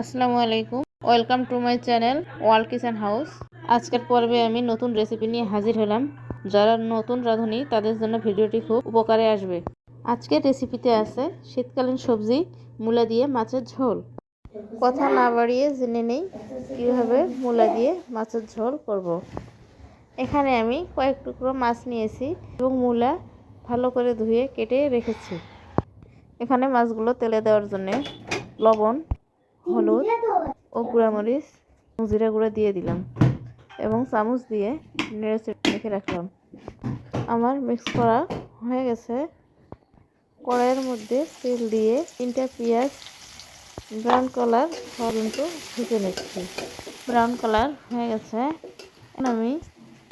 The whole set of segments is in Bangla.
আসসালামু আলাইকুম। Welcome to my channel world kitchen house আজকের পর্বে আমি নতুন রেসিপি নিয়ে হাজির হলাম। যারা নতুন রাঁধুনি, তাদের জন্য ভিডিওটি খুব উপকারে আসবে। আজকের রেসিপিতে আছে শীতকালীন সবজি, মূলা দিয়ে মাছের ঝোল। কথা না বাড়িয়ে জেনে নেই কীভাবে মূলা দিয়ে মাছের ঝোল করব। এখানে আমি কয়েক টুকরো মাছ নিয়েছি এবং মূলা ভালো করে ধুয়ে কেটে রেখেছি। এখানে মাছগুলো তেলে দেওয়ার জন্যে লবণ হলুদ ও গুঁড়ামরিচ, জিরা গুঁড়া দিয়ে দিলাম এবং চামচ দিয়ে নেড়ে রেখে রাখলাম। আমার মিক্স করা হয়ে গেছে। কড়াইয়ের মধ্যে তেল দিয়ে তিনটা পেঁয়াজ ব্রাউন কালার পর্যন্ত ভেজে নিচ্ছি। ব্রাউন কালার হয়ে গেছে। আমি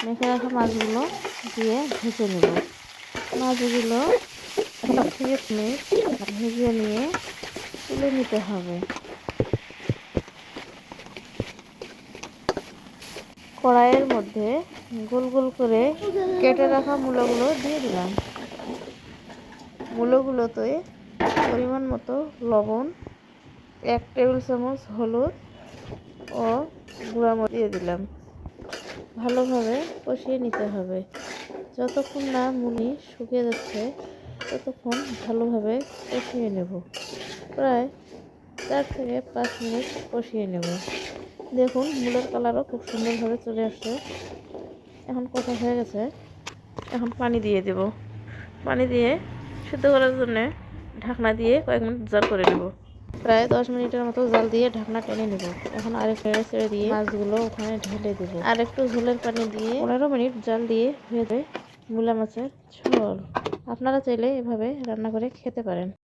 মেখে রাখা মাছগুলো দিয়ে ভেজে নেব। মাছগুলো ভেজে নিয়ে তুলে নিতে হবে। কড়াইয়ের মধ্যে গোল গোল করে কেটে রাখা মূলাগুলো দিয়ে দিলাম। মূলগুলোতে পরিমাণ মতো লবণ, এক টেবিল চামচ হলুদ ও গুঁড়ামরিচ দিয়ে দিলাম। ভালোভাবে কষিয়ে নিতে হবে। যতক্ষণ না মুনি শুকিয়ে যাচ্ছে, ততক্ষণ ভালোভাবে কষিয়ে নেব। প্রায় চার থেকে পাঁচ মিনিট কষিয়ে নেব। দেখুন, মূলের কালারও খুব সুন্দরভাবে চলে আসছে। এখন কথা হয়ে গেছে। এখন পানি দিয়ে দেব। পানি দিয়ে সিদ্ধ করার জন্যে ঢাকনা দিয়ে কয়েক মিনিট জাল করে নেব। প্রায় দশ মিনিটের মতো জাল দিয়ে ঢাকনা টেনে নেব। এখন আরেক নেড়ে ছেড়ে দিয়ে মাছগুলো ওখানে ঢেলে দেব। আর একটু ঝোলের পানি দিয়ে পনেরো মিনিট জাল দিয়ে হয়ে যায় মূলা মাছের ঝোল। আপনারা চাইলে এভাবে রান্না করে খেতে পারেন।